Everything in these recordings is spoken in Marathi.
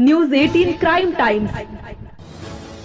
News eighteen crime times.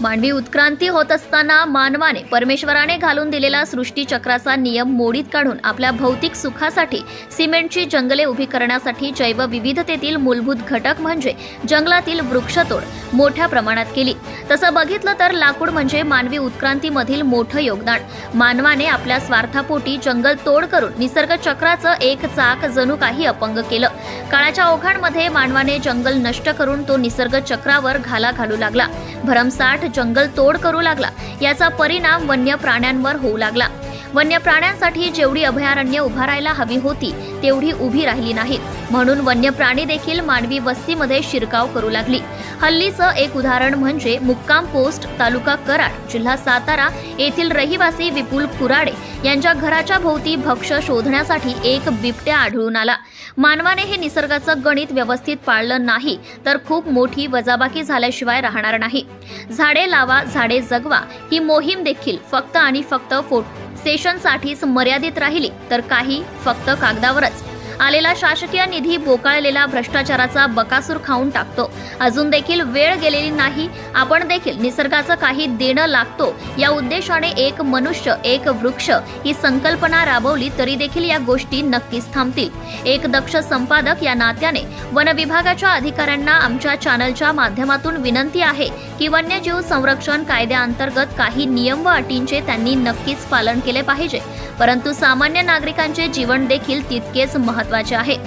मानवी उत्क्रांती होत असताना मानवाने परमेश्वराने घालून दिलेला सृष्टीचक्राचा नियम मोडीत काढून आपल्या भौतिक सुखासाठी सिमेंटची जंगले उभी करण्यासाठी जैवविविधतेतील मूलभूत घटक म्हणजे जंगलातील वृक्षतोड मोठ्या प्रमाणात केली. तसं बघितलं तर लाकूड म्हणजे मानवी उत्क्रांतीमधील मोठं योगदान. मानवाने आपल्या स्वार्थापोटी जंगल तोड करून निसर्ग चक्राचं एक चाक जणू काही अपंग केलं. काळाच्या ओघांमध्ये मानवाने जंगल नष्ट करून तो निसर्ग चक्रावर घाला घालू लागला. भरमसाठ जंगल तोड करू लागला. याचा परिणाम वन्य प्राण्यांवर होऊ लागला. वन्य प्राण्यांसाठी जेवढी अभयारण्य उभारायला हवी होती तेवढी उभी राहिली नाहीत. म्हणून वन्य प्राणी देखील मानवी वस्तीमध्ये शिरकाव करू लागली. हल्लीचं एक उदाहरण म्हणजे मुक्काम पोस्ट तालुका कराड जिल्हा सातारा येथील रहिवासी विपुल कुराडे यांच्या घराच्या भोवती भक्ष शोधण्यासाठी एक बिबट्या आढळून आला. मानवाने हे निसर्गाचं गणित व्यवस्थित पाळलं नाही तर खूप मोठी वजाबाकी झाल्याशिवाय राहणार नाही. झाडे लावा झाडे जगवा ही मोहीम देखील फक्त आणि फक्त फोटो स्टेशनसाठीच मर्यादित राहिली तर काही फक्त कागदावरच. आलेला शासकीय निधी बोकाळलेला भ्रष्टाचाराचा बकासूर खाऊन टाकतो. अजून देखील वेळ गेलेली नाही. आपण देखील निसर्गाचं काही देणं लागतो. या उद्देशाने एक मनुष्य एक वृक्ष ही संकल्पना राबवली तरी देखील या गोष्टी नक्कीच थांबतील. एक दक्ष संपादक या नात्याने वन विभागाच्या अधिकाऱ्यांना आमच्या चॅनलच्या माध्यमातून विनंती आहे की वन्यजीव संरक्षण कायद्याअंतर्गत काही नियम व अटींचे त्यांनी नक्कीच पालन केले पाहिजे. परंतु सामान्य नागरिकांचे जीवन देखील तितकेच महत्त्वाचे आहे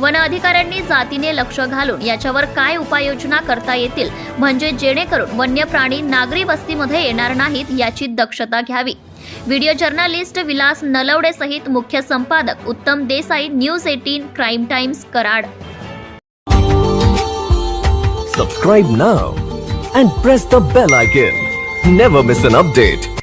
वन अधिकाऱ्यांनी जातीने लक्ष घालून याच्यावर काय उपाययोजना करता येतील म्हणजे जेणेकरून वन्य प्राणी नागरी वस्तीमध्ये येणार नाहीत याची दक्षता घ्यावी व्हिडिओ जर्नलिस्ट विलास नलवडे सहित मुख्य संपादक Uttam Desai news eighteen crime times Karad Subscribe now and press the bell icon. Never miss an update.